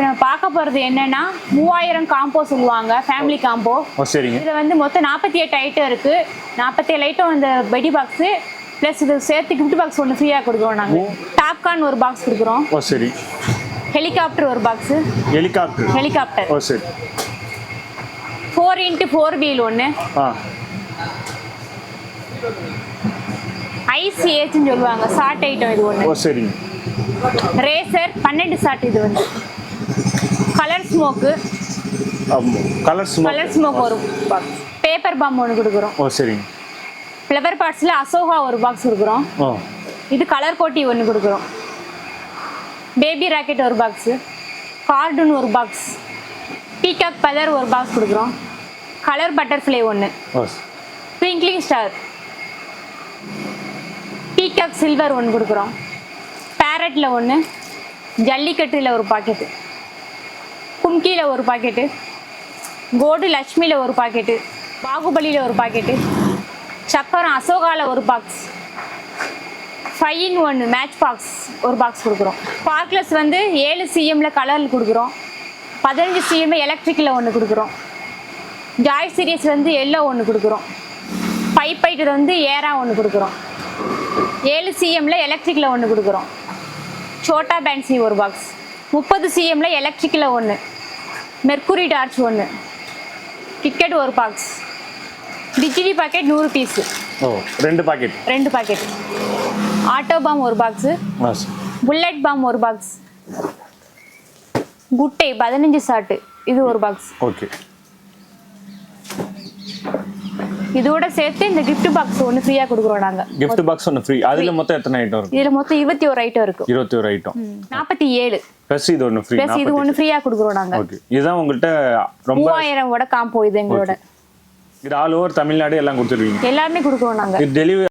இப்போ நம்ம பார்க்க போகிறது என்னன்னா மூவாயிரம் காம்போ சொல்லுவாங்க ஃபேமிலி காம்போ சரிங்க. இதில் வந்து மொத்தம் நாற்பத்தி எட்டு ஐட்டம் இருக்குது நாற்பத்தேழு ஐட்டம் இந்த பெடி பாக்ஸு ப்ளஸ் இது சேர்த்து கிஃப்ட் பாக்ஸ் ஒன்று ஃப்ரீயாக கொடுக்குறோம் நாங்கள் டாப்கார்ன் ஒரு பாக்ஸ் கொடுக்குறோம். ஓ சரி. ஹெலிகாப்டர் ஒரு பாக்ஸு ஹெலிகாப்டர் ஹெலிகாப்டர் ஓ சரி. ஃபோர் இன்ட்டு ஃபோர் வீல் ஒன்று ஐஸ் ஏச்சுன்னு சொல்லுவாங்க ஷார்ட் ஐட்டம் இது ஒன்று ஓ சரிங்க. ரேசர் பன்னெண்டு ஷார்ட் இது வந்து. Colour smoke colour smoke colour smoke ஒரு பாக்ஸ் பேப்பர் பாம் ஒன்று கொடுக்குறோம். ஓ சரிங்க. ஃப்ளவர் பார்ட்ஸில் அசோகா ஒரு பாக்ஸ் கொடுக்குறோம். ஓ. இது கலர் கோட்டி ஒன்று கொடுக்குறோம். பேபி ராக்கெட் ஒரு பாக்ஸு கார்டூன் ஒரு பாக்ஸ் பீகாக் பதர் ஒரு பாக்ஸ் கொடுக்குறோம். கலர் பட்டர்ஃப்ளை ஒன்று ட்விங்க்லிங் ஸ்டார் பீகாக் சில்வர் ஒன்று கொடுக்குறோம். பேரட்டில் ஒன்று ஜல்லிக்கட்டில் ஒரு பாக்கெட்டு கும்கியில் ஒரு பாக்கெட்டு கோடு லக்ஷ்மியில் ஒரு பாக்கெட்டு பாகுபலியில் ஒரு பாக்கெட்டு சக்கரம் அசோகாவில் ஒரு box five in one match box ஒரு பாக்ஸ் கொடுக்குறோம். பார்க்லஸ் வந்து ஏழு சிஎம்மில் கலரில் கொடுக்குறோம். பதினஞ்சு சிஎம்மில் எலக்ட்ரிக்கில் ஒன்று கொடுக்குறோம். ஜாய் சீரியஸ் வந்து எல்லோ ஒன்று கொடுக்குறோம். பைப் ஐட்டர் வந்து ஏரா ஒன்று கொடுக்குறோம். ஏழு சிஎம்மில் எலக்ட்ரிக்கில் ஒன்று கொடுக்குறோம். சோட்டா பேன்சி ஒரு பாக்ஸ் முப்பது சிஎம்மில் எலக்ட்ரிக்கில் ஒன்று மெர்க்குரி டார்ச் ஒன்று கிக்கெட் ஒரு பாக்ஸ் டிஜிலி பாக்கெட் நூறு பீஸு ஓ ரெண்டு பாக்கெட் ரெண்டு பாக்கெட் ஆட்டோ பாம் ஒரு பாக்ஸு புல்லட் பாம் ஒரு பாக்ஸ் குட்டை பதினஞ்சு சாட்டு இது ஒரு பாக்ஸ் ஓகே இதோட சேர்த்து இந்த gift பாக்ஸ் ஒன்று ஃப்ரீயாக கொடுக்குறோம் நாங்கள் gift பாக்ஸ் ஒன்று ஃப்ரீ அதில் மொத்தம் எத்தனை ஐட்டம் இருக்கு? இதில் மொத்தம் இருபத்தி ஒரு ஐட்டம் இருக்கும் இருபத்தி ஒரு ஐட்டம் நாற்பத்தி ஏழு. ப்ளஸ் இது ஒன்று ஃப்ரீ ப்ளஸ் இது ஒன்று ஃப்ரீயாக கொடுக்குறோம் நாங்கள் ஓகே இதுதான் உங்கள்கிட்ட ரொம்ப மூவாயிரம் கூட காம்போ இது எங்களோட. இது ஆல் ஓவர் தமிழ்நாடு எல்லாம் கொடுத்துருவீங்க. எல்லாருமே கொடுக்குறோம் நாங்கள் டெலிவரி